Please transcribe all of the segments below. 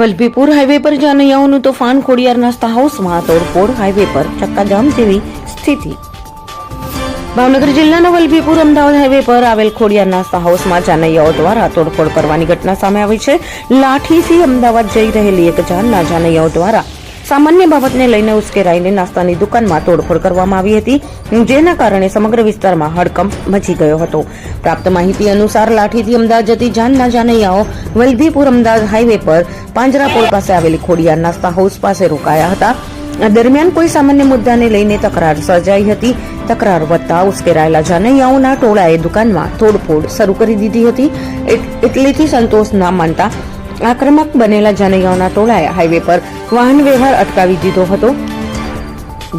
Vallabhipur highway પર જાનૈયાઓનું તોફાન ખોડિયાર નાસ્તા હાઉસમાં તોડફોડ, હાઈવે પર ચક્કાજામ જેવી સ્થિતિ. ભાવનગર જિલ્લાના વલભીપુર અમદાવાદ હાઈવે પર આવેલ ખોડિયાર નાસ્તા હાઉસમાં જાનૈયાઓ દ્વારા તોડફોડ કરવાની ઘટના સામે આવી છે. લાઠીથી અમદાવાદ જઈ રહેલી એક જાનના જાનૈયાઓ દ્વારા સામાન્ય બાબતને લઈને ઉશ્કેરાઈને નાસ્તાની દુકાનમાં તોડફોડ કરવામાં આવી હતી, જેના કારણે સમગ્ર વિસ્તારમાં હડકંપ મચી ગયો હતો. પ્રાપ્ત માહિતી અનુસાર, લાઠીથી અમદાવાદ જતી જાનના જાનૈયાઓ વલભીપુર અમદાવાદ હાઈવે પર પાંજરાપોળ પાસે આવેલી ખોડિયાર નાસ્તા હાઉસ પાસે રોકાયા હતા. દરમિયાન કોઈ સામાન્ય મુદ્દાને લઈને તકરાર સર્જાઈ હતી. તકરાર વધતા ઉશ્કેરાયેલા જાનૈયાઓના ટોળાએ દુકાનમાં તોડફોડ શરૂ કરી દીધી હતી. એટ- એટલેથી સંતોષ ના માનતા આક્રમક બનેલા જાનૈયાઓના ટોળાએ હાઈવે પર વાહન વ્યવહાર અટકાવી દીધો હતો.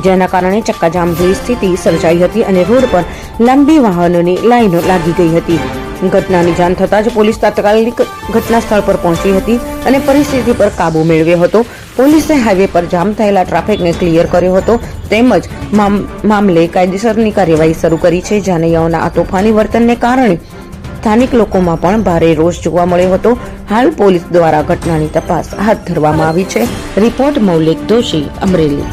જેના કારણે ચક્કાજામ જેવી સ્થિતિ સર્જાઈ હતી અને રોડ પર લાંબી વાહનોની લાઈનો લાગી ગઈ હતી. ઘટનાની જાણ થતાં જ પોલીસ તાત્કાલિક ઘટના સ્થળ પર પહોંચી હતી અને પરિસ્થિતિ પર કાબુ મેળવ્યો હતો. પોલીસે હાઈવે પર જામ થયેલા ટ્રાફિકને ક્લિયર કર્યો હતો. તેમજ મામ- મામલે કાયદેસરની કાર્યવાહી શરૂ કરી છે. જાનૈયાઓના આ તોફાની વર્તનને કારણે સ્થાનિક લોકોમાં પણ ભારે રોષ જોવા મળ્યો હતો હાલ પોલીસ દ્વારા ઘટનાની તપાસ હાથ ધરવામાં આવી છે રિપોર્ટ મૌલિક દોશી અમરેલી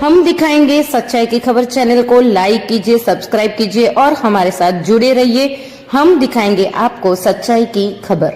हम दिखाएंगे सच्चाई की खबर चैनल को लाइक कीजिए सब्सक्राइब कीजिए और हमारे साथ जुड़े रहिए हम दिखाएंगे आपको सच्चाई की खबर